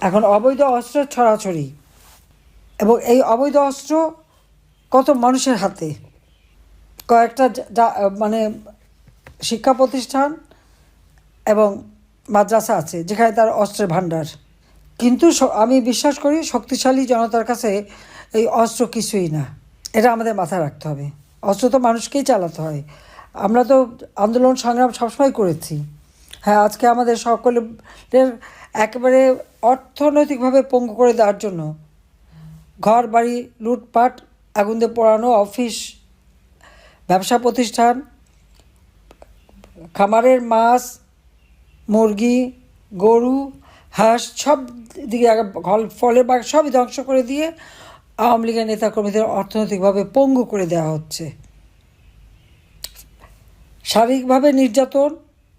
এখন অবৈধ অস্ত্রের ছড়াছড়ি। এবং এই অবৈধ অস্ত্র কত মানুষের হাতে? কয়েকটা মানে শিক্ষা প্রতিষ্ঠান এবং মাদ্রাসা আছে, যেখানে তার অস্ত্রের ভাণ্ডার। কিন্তু আমি বিশ্বাস করি শক্তিশালী জনতার কাছে এই অস্ত্র কিছুই না। এটা আমাদের মাথায় রাখতে হবে। অস্ত্র তো মানুষকেই চালাতে হয়। আমরা তো আন্দোলন সংগ্রাম সবসময় করেছি। হ্যাঁ আজকে আমাদের সকলের একেবারে অর্থনৈতিকভাবে পঙ্গু করে দেওয়ার জন্য ঘর, বাড়ি, লুটপাট আগুন দিয়ে পোড়ানো, অফিস, ব্যবসা প্রতিষ্ঠান, খামারের মাছ, মুরগি, গরু, হাঁস, সব দিকে ফলের বাগ সবই ধ্বংস করে দিয়ে আওয়ামী লীগের নেতাকর্মীদের অর্থনৈতিকভাবে পঙ্গু করে দেওয়া হচ্ছে। শারীরিকভাবে নির্যাতন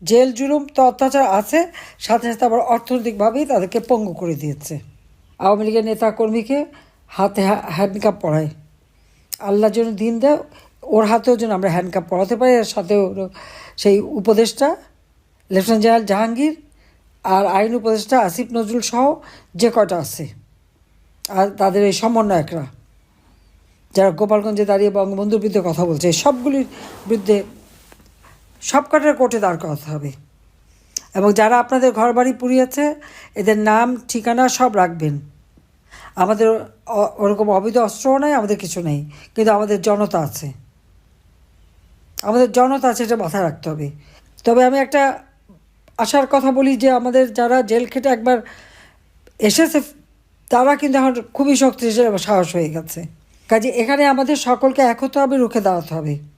জেল, জুলুম তো অত্যাচার আছে, সাথে সাথে আবার অর্থনৈতিকভাবেই তাদেরকে পঙ্গু করে দিয়েছে। আওয়ামী লীগের নেতাকর্মীকে হাতে হ্যান্ডকাপ পড়ায় আল্লাহ যেন দিন দেয় ওর হাতেও যেন আমরা হ্যান্ডকাপ পড়াতে পারি আর সাথে ওর সেই উপদেষ্টা, লেফটেন্যান্ট জেনারেল জাহাঙ্গীর আর আইন উপদেষ্টা আসিফ নজরুল সহ যে কটা আছে, আর তাদের এই সমন্বয়করা, যারা গোপালগঞ্জে দাঁড়িয়ে বঙ্গবন্ধুর বিরুদ্ধে কথা বলছে সবগুলির বিরুদ্ধে সব কটার কোর্টে দাঁড় করাতে হবে। এবং যারা আপনাদের ঘর বাড়ি পুড়িয়েছে, এদের নাম, ঠিকানা সব রাখবেন। আমাদের ওরকম অবৈধ অস্ত্রও নাই, আমাদের কিছু নেই। কিন্তু আমাদের জনতা আছে। আমাদের জনতা আছে, এটা মাথায় রাখতে হবে। তবে আমি একটা আশার কথা বলি যে, আমাদের যারা জেল খেটে একবার এসেছে, তারা কিন্তু এখন খুবই শক্তিশালী সাহস হয়ে গেছে। কাজে এখানে আমাদের সকলকে এক হতে হবে রুখে দাঁড়াতে হবে।